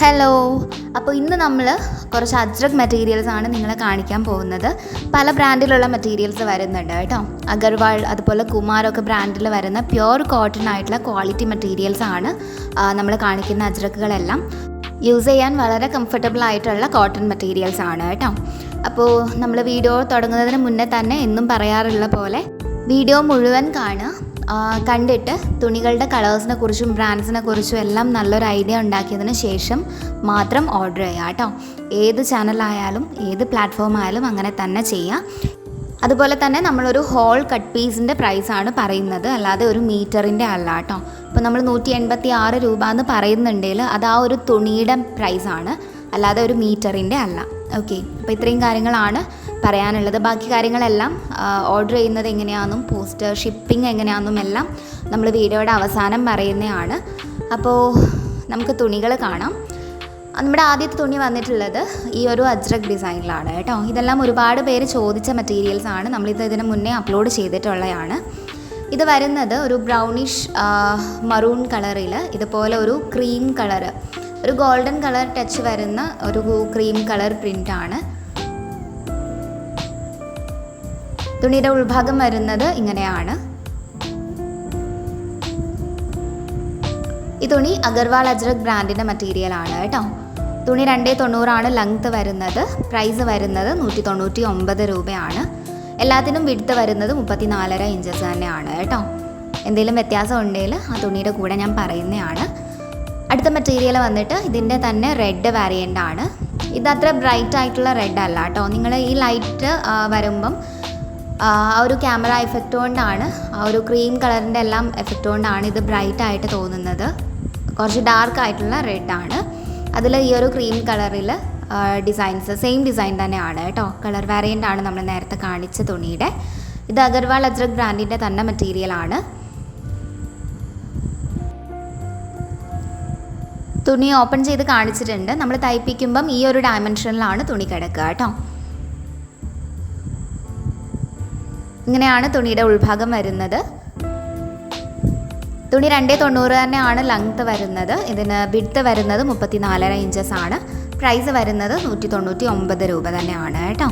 Hello അപ്പോൾ ഇന്ന് നമ്മൾ കുറച്ച് അജ്രക് മെറ്റീരിയൽസ് ആണ് നിങ്ങളെ കാണിക്കാൻ പോകുന്നത്. പല ബ്രാൻഡിലുള്ള മെറ്റീരിയൽസ് വരുന്നുണ്ട് കേട്ടോ. അഗർവാൾ അതുപോലെ കുമാരൊക്കെ ബ്രാൻഡിൽ വരുന്ന പ്യുവർ കോട്ടൺ ആയിട്ടുള്ള ക്വാളിറ്റി മെറ്റീരിയൽസ് ആണ് നമ്മൾ കാണിക്കുന്ന അജ്രക്കുകളെല്ലാം യൂസ് ചെയ്യാൻ വളരെ കംഫർട്ടബിൾ ആയിട്ടുള്ള കോട്ടൺ മെറ്റീരിയൽസ് ആണ് കേട്ടോ. അപ്പോൾ നമ്മൾ വീഡിയോ തുടങ്ങുന്നതിന് മുന്നേ തന്നെ എന്നും പറയാറുള്ള പോലെ വീഡിയോ മുഴുവൻ കാണുക കണ്ടിട്ട് തുണികളുടെ കളേഴ്സിനെ കുറിച്ചും ബ്രാൻഡ്സിനെ കുറിച്ചും എല്ലാം നല്ലൊരു ഐഡിയ ഉണ്ടാക്കിയതിന് ശേഷം മാത്രം ഓർഡർ ചെയ്യുക കേട്ടോ. ഏത് ചാനലായാലും ഏത് പ്ലാറ്റ്ഫോം ആയാലും അങ്ങനെ തന്നെ ചെയ്യാം അതുപോലെ തന്നെ നമ്മളൊരു ഹോൾ കട്ട് പീസിന്റെ പ്രൈസാണ് പറയുന്നത്. അല്ലാതെ ഒരു മീറ്ററിന്റെ അല്ല കേട്ടോ. ഇപ്പോൾ നമ്മൾ നൂറ്റി എൺപത്തി ആറ് രൂപ എന്ന് പറയുന്നുണ്ടെങ്കിൽ അത് ആ ഒരു തുണിയുടെ പ്രൈസാണ്. അല്ലാതെ ഒരു മീറ്ററിന്റെ അല്ല. ഓക്കെ അപ്പോൾ ഇത്രയും കാര്യങ്ങളാണ് പറയാനുള്ളത്. ബാക്കി കാര്യങ്ങളെല്ലാം ഓർഡർ ചെയ്യുന്നത് എങ്ങനെയാണെന്നും പോസ്റ്റ് ഷിപ്പിംഗ് എങ്ങനെയാണെന്നും എല്ലാം നമ്മൾ വീഡിയോയുടെ അവസാനം പറയുന്നതാണ്. അപ്പോൾ നമുക്ക് തുണികൾ കാണാം. നമ്മുടെ ആദ്യത്തെ തുണി വന്നിട്ടുള്ളത് ഈ ഒരു അജ്രക് ഡിസൈനിലാണ് കേട്ടോ. ഇതെല്ലാം ഒരുപാട് പേര് ചോദിച്ച മെറ്റീരിയൽസ് ആണ്. നമ്മളിത് ഇതിന് മുന്നേ അപ്ലോഡ് ചെയ്തിട്ടുള്ളതാണ്. ഇത് വരുന്നത് ഒരു ബ്രൗണിഷ് മറൂൺ കളറിൽ ഇതുപോലെ ഒരു ക്രീം കളറ് ഒരു ഗോൾഡൻ കളർ ടച്ച് വരുന്ന ഒരു ക്രീം കളർ പ്രിന്റാണ് തുണിയുടെ ഉൾഭാഗം വരുന്നത് ഇങ്ങനെയാണ്. ഈ തുണി അഗർവാൾ അജ്രക് ബ്രാൻഡിന്റെ മെറ്റീരിയൽ ആണ് കേട്ടോ. തുണി രണ്ടേ തൊണ്ണൂറാണ് ലെങ്ത് വരുന്നത്. പ്രൈസ് വരുന്നത് നൂറ്റി തൊണ്ണൂറ്റി ഒമ്പത് രൂപയാണ്. എല്ലാത്തിനും വിടുത്ത് വരുന്നത് മുപ്പത്തി നാലര ഇഞ്ചസ് തന്നെയാണ് കേട്ടോ. എന്തെങ്കിലും വ്യത്യാസം ഉണ്ടെങ്കിൽ ആ തുണിയുടെ കൂടെ ഞാൻ പറയുന്നതാണ്. അടുത്ത മെറ്റീരിയൽ വന്നിട്ട് ഇതിന്റെ തന്നെ റെഡ് വേരിയന്റ് ആണ്. ഇത് അത്ര ബ്രൈറ്റ് ആയിട്ടുള്ള റെഡ് അല്ല കേട്ടോ നിങ്ങൾ ഈ ലൈറ്റ് വരുമ്പം ആ ഒരു ക്യാമറ എഫക്റ്റ് കൊണ്ടാണ് ആ ഒരു ക്രീം കളറിന്റെ എല്ലാം എഫക്റ്റ് കൊണ്ടാണ് ഇത് ബ്രൈറ്റ് ആയിട്ട് തോന്നുന്നത്. കുറച്ച് ഡാർക്ക് ആയിട്ടുള്ള റെഡ് ആണ്. അതിൽ ഈ ഒരു ക്രീം കളറിൽ ഡിസൈൻസ് സെയിം ഡിസൈൻ തന്നെയാണ് കേട്ടോ കളർ വേരിയന്റ് ആണ് നമ്മൾ നേരത്തെ കാണിച്ച തുണിയുടെ. ഇത് അഗർവാൾ അജ്രക് ബ്രാൻഡിന്റെ തന്നെ മെറ്റീരിയൽ ആണ്. തുണി ഓപ്പൺ ചെയ്ത് കാണിച്ചിട്ടുണ്ട്. നമ്മൾ തയ്പ്പിക്കുമ്പം ഈ ഒരു ഡയമെൻഷനിലാണ് തുണി കിടക്കുക കേട്ടോ. ഇങ്ങനെയാണ് തുണിയുടെ ഉൾഭാഗം വരുന്നത്. തുണി രണ്ടേ തൊണ്ണൂറ് തന്നെയാണ് ലെങ്ത് വരുന്നത്. ഇതിന് വിഡ്ത്ത് വരുന്നത് മുപ്പത്തി നാലര ഇഞ്ചസ് ആണ്. പ്രൈസ് വരുന്നത് നൂറ്റി തൊണ്ണൂറ്റി ഒമ്പത് രൂപ തന്നെയാണ് കേട്ടോ.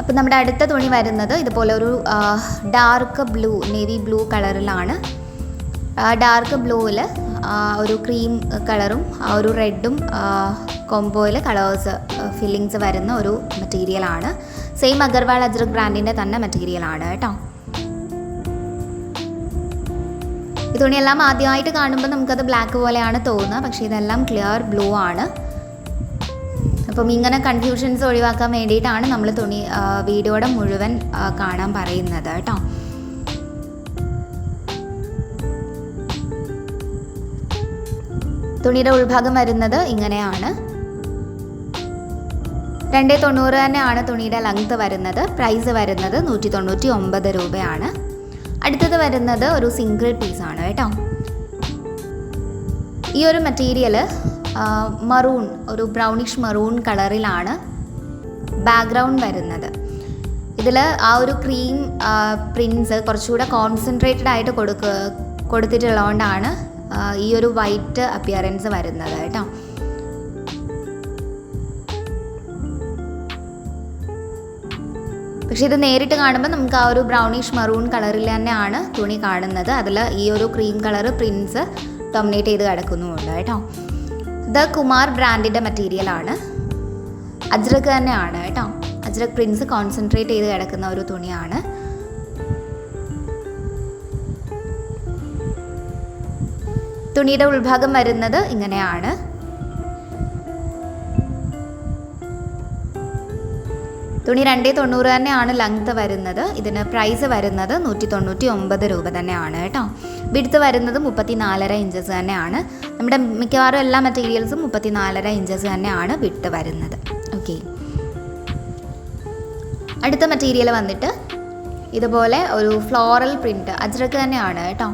അപ്പം നമ്മുടെ അടുത്ത തുണി വരുന്നത് ഇതുപോലെ ഒരു ഡാർക്ക് ബ്ലൂ നേവി ബ്ലൂ കളറിലാണ് ഡാർക്ക് ബ്ലൂവിൽ ഒരു ക്രീം കളറും ആ ഒരു റെഡും കൊമ്പോയിൽ കളേഴ്സ് ഫില്ലിങ്സ് വരുന്ന ഒരു മെറ്റീരിയലാണ് സെയിം അഗർവാൾ അജ്രക് ബ്രാൻഡിന്റെ തന്നെ മെറ്റീരിയലാണ് കേട്ടോ. ഈ തുണിയെല്ലാം ആദ്യമായിട്ട് കാണുമ്പോൾ നമുക്കത് ബ്ലാക്ക് പോലെയാണ് തോന്നുക. പക്ഷേ ഇതെല്ലാം ക്ലിയർ ബ്ലൂ ആണ്. അപ്പം ഇങ്ങനെ കൺഫ്യൂഷൻസ് ഒഴിവാക്കാൻ വേണ്ടിയിട്ടാണ് നമ്മൾ തുണി വീഡിയോയുടെ മുഴുവൻ കാണാൻ പറയുന്നത് കേട്ടോ. തുണിയുടെ ഉൾഭാഗം വരുന്നത് ഇങ്ങനെയാണ്. രണ്ടേ തൊണ്ണൂറ് തന്നെയാണ് തുണിയുടെ ലെങ്ത് വരുന്നത്. പ്രൈസ് വരുന്നത് നൂറ്റി തൊണ്ണൂറ്റി ഒമ്പത് രൂപയാണ്. അടുത്തത് വരുന്നത് ഒരു സിംഗിൾ പീസാണ് കേട്ടോ. ഈ ഒരു മെറ്റീരിയൽ മറൂൺ ഒരു ബ്രൗണിഷ് മറൂൺ കളറിലാണ് ബാക്ക്ഗ്രൗണ്ട് വരുന്നത്. ഇതിൽ ആ ഒരു ക്രീം പ്രിൻസ് കുറച്ചുകൂടെ കോൺസെൻട്രേറ്റഡ് ആയിട്ട് കൊടുക്ക കൊടുത്തിട്ടുള്ളതുകൊണ്ടാണ് ഈ ഒരു വൈറ്റ് അപ്പിയറൻസ് വരുന്നത് കേട്ടോ. പക്ഷേ ഇത് നേരിട്ട് കാണുമ്പോൾ നമുക്ക് ആ ഒരു ബ്രൗണിഷ് മറൂൺ കളറിൽ തന്നെയാണ് തുണി കാണുന്നത്. അതിൽ ഈ ഒരു ക്രീം കളർ പ്രിൻസ് ഡൊമിനേറ്റ് ചെയ്ത് കിടക്കുന്നുമുണ്ട് കേട്ടോ. ഇത് കുമാർ ബ്രാൻഡിന്റെ മെറ്റീരിയലാണ് അജ്രക് തന്നെയാണ് കേട്ടോ. അജ്രക് പ്രിൻസ് കോൺസെൻട്രേറ്റ് ചെയ്ത് കിടക്കുന്ന ഒരു തുണിയാണ്. തുണിയുടെ ഉൾഭാഗം വരുന്നത് ഇങ്ങനെയാണ്. തുണി രണ്ടേ തൊണ്ണൂറ് തന്നെയാണ് ലെങ്ത് വരുന്നത്. ഇതിന് പ്രൈസ് വരുന്നത് നൂറ്റി തൊണ്ണൂറ്റി ഒമ്പത് രൂപ തന്നെയാണ് കേട്ടോ. വിടുത്ത് വരുന്നത് മുപ്പത്തി നാലര ഇഞ്ചസ് തന്നെയാണ്. നമ്മുടെ മിക്കവാറും എല്ലാ മെറ്റീരിയൽസും മുപ്പത്തി നാലര ഇഞ്ചസ് തന്നെയാണ് വിട്ട് വരുന്നത്. ഓക്കെ അടുത്ത മെറ്റീരിയൽ വന്നിട്ട് ഇതുപോലെ ഒരു ഫ്ലോറൽ പ്രിന്റ് അജ്രക്ക് തന്നെയാണ് കേട്ടോ.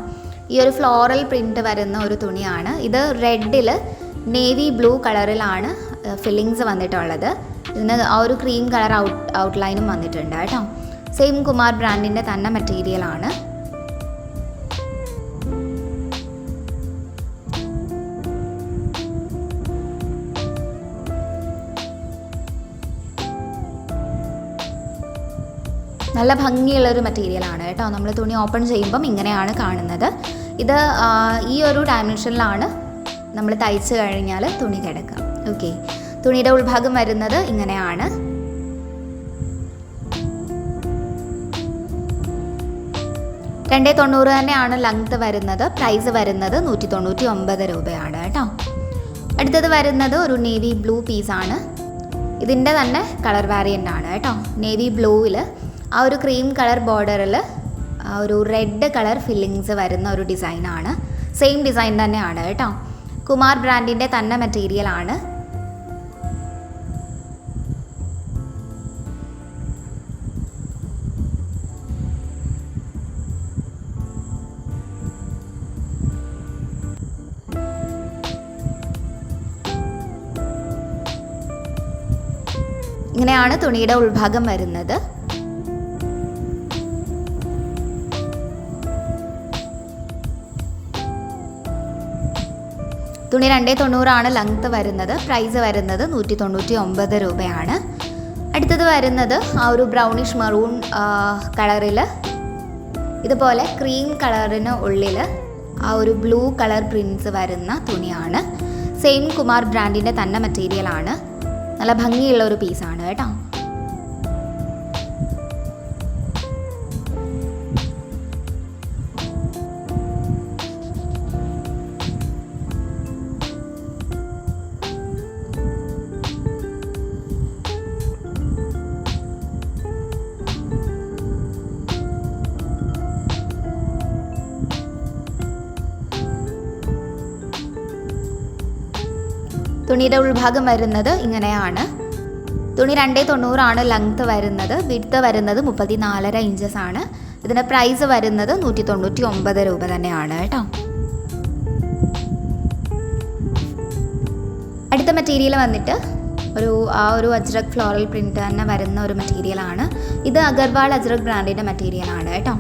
ഈ ഒരു ഫ്ലോറൽ പ്രിന്റ് വരുന്ന ഒരു തുണിയാണ്. ഇത് റെഡിൽ നേവി ബ്ലൂ കളറിലാണ് ഫില്ലിങ്സ് വന്നിട്ടുള്ളത്. ഇതിന് ആ ഒരു ക്രീം കളർ ഔട്ട് ഔട്ട്ലൈനും വന്നിട്ടുണ്ട് കേട്ടോ. സെയിം കുമാർ ബ്രാൻഡിന്റെ തന്നെ മെറ്റീരിയലാണ് നല്ല ഭംഗിയുള്ളൊരു മെറ്റീരിയലാണ് കേട്ടോ. നമ്മൾ തുണി ഓപ്പൺ ചെയ്യുമ്പം ഇങ്ങനെയാണ് കാണുന്നത്. ഇത് ഈ ഒരു ഡയമെൻഷനിലാണ് നമ്മൾ തയ്ച്ച് കഴിഞ്ഞാൽ തുണി കിടക്കുക. ഓക്കെ തുണിയുടെ ഉൾഭാഗം വരുന്നത് ഇങ്ങനെയാണ്. രണ്ടേ തൊണ്ണൂറ് തന്നെയാണ് ലെങ്ത് വരുന്നത്. പ്രൈസ് വരുന്നത് നൂറ്റി തൊണ്ണൂറ്റി ഒമ്പത് രൂപയാണ് കേട്ടോ. അടുത്തത് വരുന്നത് ഒരു നേവി ബ്ലൂ പീസാണ് ഇതിന്റെ തന്നെ കളർ വേരിയന്റ് ആണ് കേട്ടോ. നേവി ബ്ലൂവിൽ ആ ഒരു ക്രീം കളർ ബോർഡറിൽ ഒരു റെഡ് കളർ ഫില്ലിങ്സ് വരുന്ന ഒരു ഡിസൈനാണ് സെയിം ഡിസൈൻ തന്നെയാണ് കേട്ടോ. കുമാർ ബ്രാൻഡിന്റെ തന്നെ മെറ്റീരിയൽ ആണ്. ഇങ്ങനെയാണ് തുണിയുടെ ഉൾഭാഗം വരുന്നത്. തുണി രണ്ടേ തൊണ്ണൂറാണ് ലെങ്ത് വരുന്നത്. പ്രൈസ് വരുന്നത് നൂറ്റി തൊണ്ണൂറ്റി ഒമ്പത് രൂപയാണ്. അടുത്തത് വരുന്നത് ആ ഒരു ബ്രൗണിഷ് മറൂൺ കളറിൽ ഇതുപോലെ ക്രീം കളറിന് ഉള്ളിൽ ആ ഒരു ബ്ലൂ കളർ പ്രിൻസ് വരുന്ന തുണിയാണ്. സെയിം കുമാർ ബ്രാൻഡിന്റെ തന്നെ മെറ്റീരിയലാണ് നല്ല ഭംഗിയുള്ള ഒരു പീസാണ് കേട്ടോ. തുണിയുടെ ഉൾഭാഗം വരുന്നത് ഇങ്ങനെയാണ്. തുണി രണ്ടേ തൊണ്ണൂറാണ് ലെങ്ത്ത് വരുന്നത്. വിഡ്ത്ത് വരുന്നത് മുപ്പത്തി നാലര ഇഞ്ചസ് ആണ്. ഇതിന്റെ പ്രൈസ് വരുന്നത് നൂറ്റി തൊണ്ണൂറ്റി ഒമ്പത് രൂപ തന്നെയാണ് കേട്ടോ. അടുത്ത മെറ്റീരിയൽ വന്നിട്ട് ഒരു ആ ഒരു അജ്രക് ഫ്ലോറൽ പ്രിന്റ് തന്നെ വരുന്ന ഒരു മെറ്റീരിയലാണ് ഇത് അഗർവാൾ അജ്രക് ബ്രാൻഡിന്റെ മെറ്റീരിയലാണ് കേട്ടോ.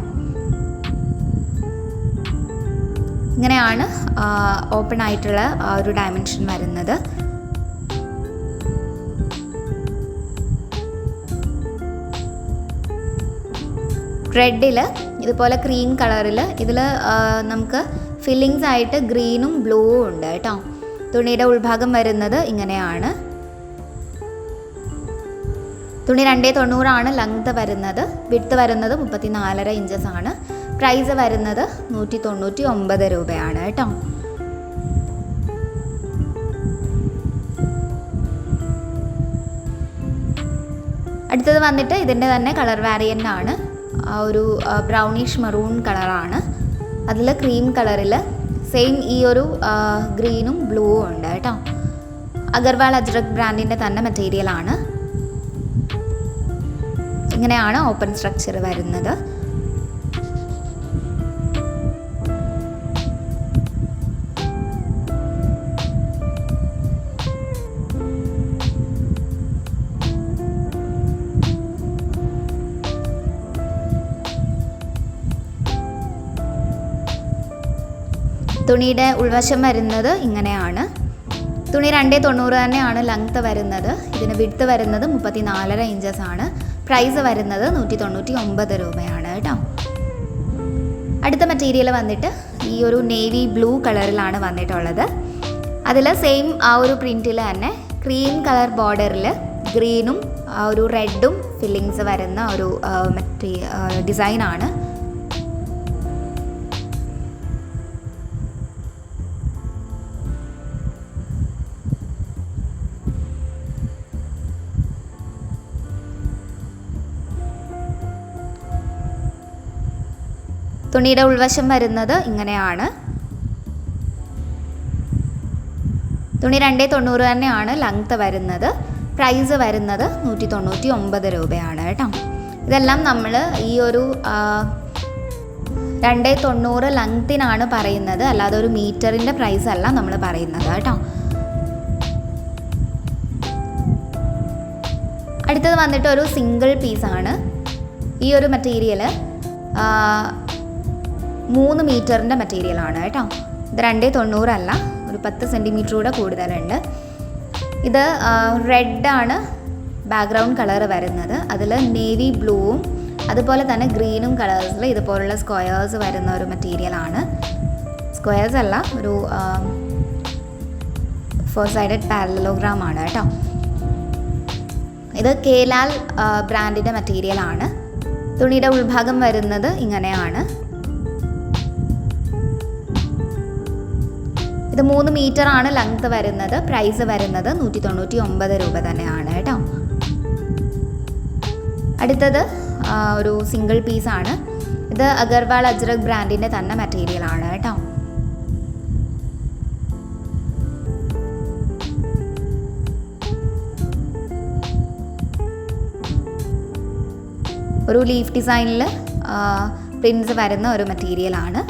ഇങ്ങനെയാണ് ഓപ്പൺ ആയിട്ടുള്ള ഒരു ഡയമെൻഷൻ വരുന്നത്. റെഡിൽ ഇതുപോലെ ക്രീം കളറിൽ ഇതിൽ നമുക്ക് ഫില്ലിങ്സ് ആയിട്ട് ഗ്രീനും ബ്ലൂവും ഉണ്ട് കേട്ടോ. തുണിയുടെ ഉൾഭാഗം വരുന്നത് ഇങ്ങനെയാണ്. തുണി രണ്ടേ തൊണ്ണൂറാണ് ലെങ്ത് വരുന്നത്. വിഡ്ത്ത് വരുന്നത് മുപ്പത്തി നാലര ഇഞ്ചസ് ആണ്. പ്രൈസ് വരുന്നത് നൂറ്റി തൊണ്ണൂറ്റി ഒമ്പത് രൂപയാണ് കേട്ടോ. അടുത്തത് വന്നിട്ട് ഇതിന്റെ തന്നെ കളർ വേരിയന്റ് ആണ്. ആ ഒരു ബ്രൗണിഷ് മെറൂൺ കളറാണ്. അതിൽ ക്രീം കളറിൽ സെയിം ഈ ഒരു ഗ്രീനും ബ്ലൂവും ഉണ്ട് കേട്ടോ. അഗർവാൾ അജ്രക് ബ്രാൻഡിന്റെ തന്നെ മെറ്റീരിയലാണ് ഇങ്ങനെയാണ് ഓപ്പൺ സ്ട്രക്ചർ വരുന്നത്. തുണിയുടെ ഉൾവശം വരുന്നത് ഇങ്ങനെയാണ്. തുണി രണ്ടേ തൊണ്ണൂറ് തന്നെയാണ് ലെങ്ത്ത് വരുന്നത്. ഇതിന് വിഡ്ത്ത് വരുന്നത് മുപ്പത്തി നാലര ഇഞ്ചസ് ആണ്. പ്രൈസ് വരുന്നത് നൂറ്റി തൊണ്ണൂറ്റി ഒമ്പത് രൂപയാണ് കേട്ടോ. അടുത്ത മെറ്റീരിയൽ വന്നിട്ട് ഈ ഒരു നേവി ബ്ലൂ കളറിലാണ് വന്നിട്ടുള്ളത്. അതിൽ സെയിം ആ ഒരു പ്രിന്റിൽ തന്നെ ക്രീം കളർ ബോർഡറിൽ ഗ്രീനും ഒരു റെഡും ഫില്ലിങ്സ് വരുന്ന ഒരു മറ്റേ ഡിസൈനാണ് തുണിയുടെ ഉൾവശം വരുന്നത് ഇങ്ങനെയാണ്. തുണി രണ്ടേ തൊണ്ണൂറ് തന്നെയാണ് ലെങ്ത്ത് വരുന്നത്. പ്രൈസ് വരുന്നത് നൂറ്റി തൊണ്ണൂറ്റി ഒമ്പത് രൂപയാണ് കേട്ടോ. ഇതെല്ലാം നമ്മൾ ഈ ഒരു രണ്ടേ തൊണ്ണൂറ് ലെങ്ത്തിനാണ് പറയുന്നത്. അല്ലാതെ ഒരു മീറ്ററിന്റെ പ്രൈസ് അല്ല നമ്മൾ പറയുന്നത് കേട്ടോ. അടുത്തത് വന്നിട്ട് ഒരു സിംഗിൾ പീസാണ് ഈ ഒരു മെറ്റീരിയൽ മൂന്ന് മീറ്ററിന്റെ മെറ്റീരിയലാണ് കേട്ടോ. ഇത് രണ്ടേ തൊണ്ണൂറല്ല ഒരു പത്ത് സെന്റിമീറ്റർ കൂടെ കൂടുതലുണ്ട്. ഇത് റെഡാണ് ബാക്ക്ഗ്രൗണ്ട് കളർ വരുന്നത്. അതിൽ നേവി ബ്ലൂവും അതുപോലെ തന്നെ ഗ്രീനും കളേഴ്സിൽ ഇതുപോലുള്ള സ്ക്വയേഴ്സ് വരുന്ന ഒരു മെറ്റീരിയലാണ് സ്ക്വയേഴ്സ് അല്ല ഒരു ഫോർ സൈഡഡ് പാരലോഗ്രാം ആണ് കേട്ടോ. ഇത് കേലാൽ ബ്രാൻഡിന്റെ മെറ്റീരിയലാണ് തുണിയുടെ ഉൾഭാഗം വരുന്നത് ഇങ്ങനെയാണ്. മൂന്ന് മീറ്റർ ആണ് ലെങ്ത് വരുന്നത്. പ്രൈസ് വരുന്നത് നൂറ്റി തൊണ്ണൂറ്റി ഒമ്പത് രൂപ തന്നെയാണ് കേട്ടോ. അടുത്തത് ഒരു സിംഗിൾ പീസാണ് ഇത് അഗർവാൾ അജ്രക് ബ്രാൻഡിന്റെ തന്നെ മെറ്റീരിയൽ ആണ് കേട്ടോ. ഒരു ലീഫ് ഡിസൈനിൽ പ്രിൻസ് വരുന്ന ഒരു മെറ്റീരിയലാണ്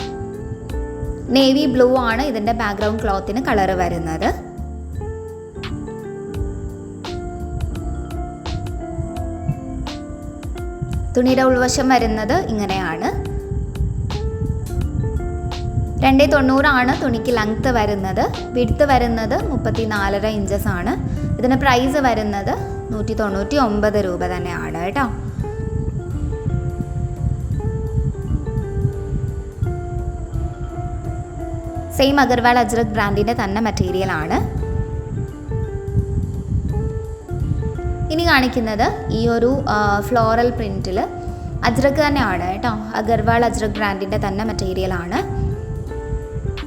നേവി ബ്ലൂ ആണ് ഇതിന്റെ ബാക്ക്ഗ്രൗണ്ട് ക്ലോത്തിന് കളർ വരുന്നത്. തുണിയുടെ ഉൾവശം വരുന്നത് ഇങ്ങനെയാണ്. രണ്ടേ തൊണ്ണൂറാണ് തുണിക്ക് ലെങ്ത്ത് വരുന്നത്. വിടുത്ത് വരുന്നത് മുപ്പത്തി നാലര ഇഞ്ചസ് ആണ്. ഇതിന് പ്രൈസ് വരുന്നത് നൂറ്റി തൊണ്ണൂറ്റി ഒമ്പത് രൂപ തന്നെയാണ് കേട്ടോ. സെയിം അഗർവാൾ അജ്രക് ബ്രാൻഡിന്റെ തന്നെ മെറ്റീരിയൽ ആണ്. ഇനി കാണിക്കുന്നത് ഈ ഒരു ഫ്ലോറൽ പ്രിന്റിൽ അജ്രക് തന്നെയാണ് കേട്ടോ. അഗർവാൾ അജ്രക് ബ്രാൻഡിന്റെ തന്നെ മെറ്റീരിയൽ ആണ്.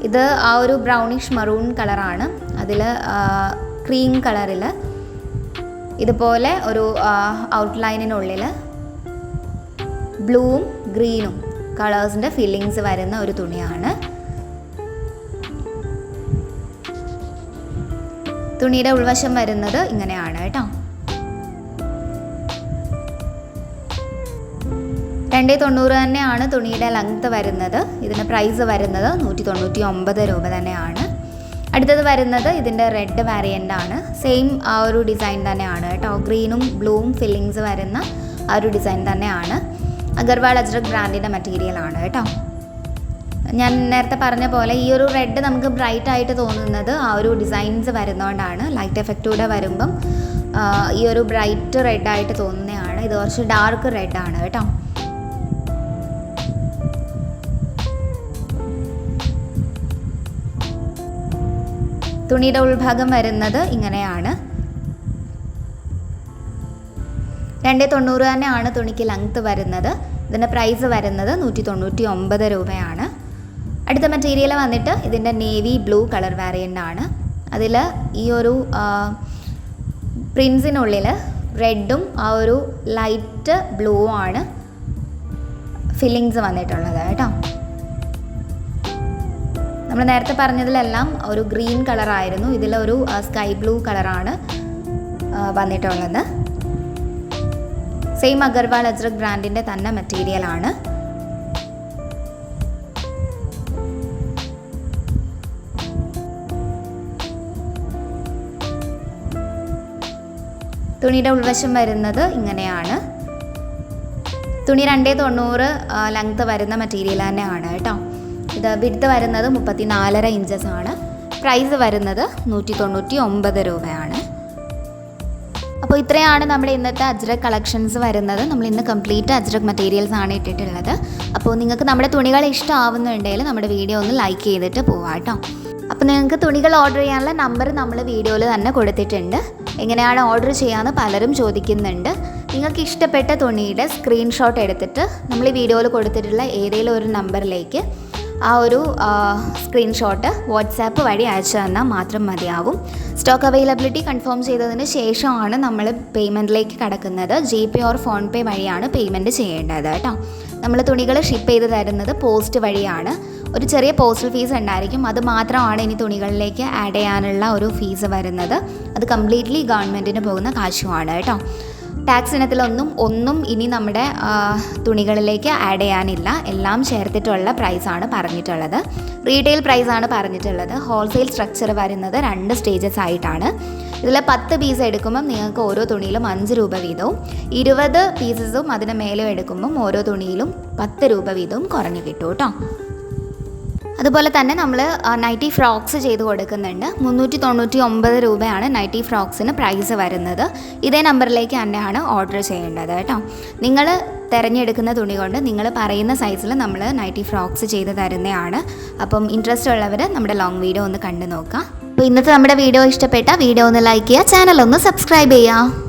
ഇത് ആ ഒരു ബ്രൗണിഷ് മറൂൺ കളറാണ് അതിൽ ക്രീം കളറിൽ ഇതുപോലെ ഒരു ഔട്ട്ലൈനിനുള്ളിൽ ബ്ലൂവും ഗ്രീനും കളേഴ്സിന്റെ ഫില്ലിങ്സ് വരുന്ന ഒരു തുണിയാണ്. തുണിയുടെ ഉൾവശം വരുന്നത് ഇങ്ങനെയാണ് കേട്ടോ. രണ്ടേ തൊണ്ണൂറ് തന്നെയാണ് തുണിയുടെ ലെങ്ത് വരുന്നത്. ഇതിന് പ്രൈസ് വരുന്നത് നൂറ്റി തൊണ്ണൂറ്റി ഒമ്പത് രൂപ തന്നെയാണ്. അടുത്തത് വരുന്നത് ഇതിന്റെ റെഡ് വാരിയന്റ് ആണ്. സെയിം ആ ഒരു ഡിസൈൻ തന്നെയാണ് കേട്ടോ. ഗ്രീനും ബ്ലൂവും ഫില്ലിങ്സ് വരുന്ന ആ ഒരു ഡിസൈൻ തന്നെയാണ്. അഗർവാൾ അജ്രക് ബ്രാൻഡിന്റെ മെറ്റീരിയൽ ആണ് കേട്ടോ. ഞാൻ നേരത്തെ പറഞ്ഞ പോലെ ഈ ഒരു റെഡ് നമുക്ക് ബ്രൈറ്റ് ആയിട്ട് തോന്നുന്നത് ആ ഒരു ഡിസൈൻസ് വരുന്നതുകൊണ്ടാണ് ലൈറ്റ് എഫക്റ്റ് കൂടെ വരുമ്പം ഈ ഒരു ബ്രൈറ്റ് റെഡ് ആയിട്ട് തോന്നുന്നതാണ്. ഇത് കുറച്ച് ഡാർക്ക് റെഡ് ആണ് കേട്ടോ. തുണിയുടെ ഉൾഭാഗം വരുന്നത് ഇങ്ങനെയാണ്. രണ്ടേ തൊണ്ണൂറ് തന്നെയാണ് തുണിക്ക് ലെങ്ത്ത് വരുന്നത്. ഇതിന്റെ പ്രൈസ് വരുന്നത് നൂറ്റി തൊണ്ണൂറ്റി ഒമ്പത് രൂപയാണ്. അടുത്ത മെറ്റീരിയൽ വന്നിട്ട് ഇതിന്റെ നേവി ബ്ലൂ കളർ വേറിയന്റ് ആണ്. അതിൽ ഈ ഒരു പ്രിൻസിനുള്ളിൽ റെഡും ആ ഒരു ലൈറ്റ് ബ്ലൂ ആണ് ഫില്ലിങ്സ് വന്നിട്ടുള്ളത് കേട്ടോ. നമ്മൾ നേരത്തെ പറഞ്ഞതിലെല്ലാം ഒരു ഗ്രീൻ കളറായിരുന്നു ഇതിലൊരു സ്കൈ ബ്ലൂ കളറാണ് വന്നിട്ടുള്ളത്. സെയിം അഗർവാൾ അജ്രക് ബ്രാൻഡിന്റെ തന്നെ മെറ്റീരിയലാണ് ആണ്. തുണിയുടെ ഉൾവശം വരുന്നത് ഇങ്ങനെയാണ്. തുണി രണ്ടേ തൊണ്ണൂറ് ലെങ്ത് വരുന്ന മെറ്റീരിയൽ തന്നെയാണ് കേട്ടോ. ഇത് വിടുത്ത് വരുന്നത് മുപ്പത്തി നാലര ഇഞ്ചസ് ആണ്. പ്രൈസ് വരുന്നത് നൂറ്റി തൊണ്ണൂറ്റി ഒമ്പത് രൂപയാണ്. അപ്പോൾ ഇത്രയാണ് നമ്മുടെ ഇന്നത്തെ അജ്രക് കളക്ഷൻസ് വരുന്നത്. നമ്മൾ ഇന്ന് കംപ്ലീറ്റ് അജ്രക് മെറ്റീരിയൽസ് ആണ് ഇട്ടിട്ടുള്ളത്. അപ്പോൾ നിങ്ങൾക്ക് നമ്മുടെ തുണികൾ ഇഷ്ടമാവുന്നുണ്ടെങ്കിൽ നമ്മുടെ വീഡിയോ ഒന്ന് ലൈക്ക് ചെയ്തിട്ട് പോവാം കേട്ടോ. അപ്പോൾ നിങ്ങൾക്ക് തുണികൾ ഓർഡർ ചെയ്യാനുള്ള നമ്പർ നമ്മൾ വീഡിയോയിൽ തന്നെ കൊടുത്തിട്ടുണ്ട്. എങ്ങനെയാണ് ഓർഡർ ചെയ്യാമെന്ന് പലരും ചോദിക്കുന്നുണ്ട്. നിങ്ങൾക്ക് ഇഷ്ടപ്പെട്ട തുണിയുടെ സ്ക്രീൻഷോട്ട് എടുത്തിട്ട് നമ്മൾ ഈ വീഡിയോയിൽ കൊടുത്തിട്ടുള്ള ഏതെങ്കിലും ഒരു നമ്പറിലേക്ക് ആ ഒരു സ്ക്രീൻഷോട്ട് വാട്സാപ്പ് വഴി അയച്ചു തന്നാൽ മാത്രം മതിയാവും. സ്റ്റോക്ക് അവൈലബിലിറ്റി കൺഫേം ചെയ്തതിന് ശേഷമാണ് നമ്മൾ പേയ്മെന്റിലേക്ക് കടക്കുന്നത്. G Pay or PhonePe വഴിയാണ് പേയ്മെന്റ് ചെയ്യേണ്ടത് കേട്ടോ. നമ്മൾ തുണികൾ ഷിപ്പ് ചെയ്ത് തരുന്നത് പോസ്റ്റ് വഴിയാണ്. ഒരു ചെറിയ പോസ്റ്റൽ ഫീസ് ഉണ്ടായിരിക്കും. അത് മാത്രമാണ് ഇനി തുണികളിലേക്ക് ആഡ് ചെയ്യാനുള്ള ഒരു ഫീസ് വരുന്നത്. അത് കംപ്ലീറ്റ്ലി ഗവൺമെന്റിന് പോകുന്ന കാശുമാണ് കേട്ടോ. ടാക്സ് ഇനത്തിലൊന്നും ഒന്നും ഇനി നമ്മുടെ തുണികളിലേക്ക് ആഡ് ചെയ്യാനില്ല. എല്ലാം ചേർത്തിട്ടുള്ള പ്രൈസാണ് പറഞ്ഞിട്ടുള്ളത്. റീറ്റെയിൽ പ്രൈസാണ് പറഞ്ഞിട്ടുള്ളത്. ഹോൾസെയിൽ സ്ട്രക്ചർ വരുന്നത് രണ്ട് സ്റ്റേജസ് ആയിട്ടാണ്. ഇതിൽ പത്ത് പീസ് എടുക്കുമ്പം നിങ്ങൾക്ക് ഓരോ തുണിയിലും അഞ്ച് രൂപ വീതവും ഇരുപത് പീസസും അതിന് മേലും എടുക്കുമ്പം ഓരോ തുണിയിലും പത്ത് രൂപ വീതവും കുറഞ്ഞു കിട്ടും കേട്ടോ. അതുപോലെ തന്നെ നമ്മൾ നൈറ്റി ഫ്രോക്സ് ചെയ്ത് കൊടുക്കുന്നുണ്ട്. മുന്നൂറ്റി തൊണ്ണൂറ്റി ഒമ്പത് രൂപയാണ് നൈറ്റി ഫ്രോക്സിന് പ്രൈസ് വരുന്നത്. ഇതേ നമ്പറിലേക്ക് തന്നെയാണ് ഓർഡർ ചെയ്യേണ്ടത് കേട്ടോ. നിങ്ങൾ തിരഞ്ഞെടുക്കുന്ന തുണി കൊണ്ട് നിങ്ങൾ പറയുന്ന സൈസിൽ നമ്മൾ നൈറ്റി ഫ്രോക്സ് ചെയ്ത് തരുന്നതാണ്. അപ്പം ഇൻട്രസ്റ്റ് ഉള്ളവർ നമ്മുടെ ലോങ് വീഡിയോ ഒന്ന് കണ്ടു നോക്കാം അപ്പോൾ ഇന്നത്തെ നമ്മുടെ വീഡിയോ ഇഷ്ടപ്പെട്ട വീഡിയോ ഒന്ന് ലൈക്ക് ചെയ്യുക ചാനൽ ഒന്ന് സബ്സ്ക്രൈബ് ചെയ്യുക.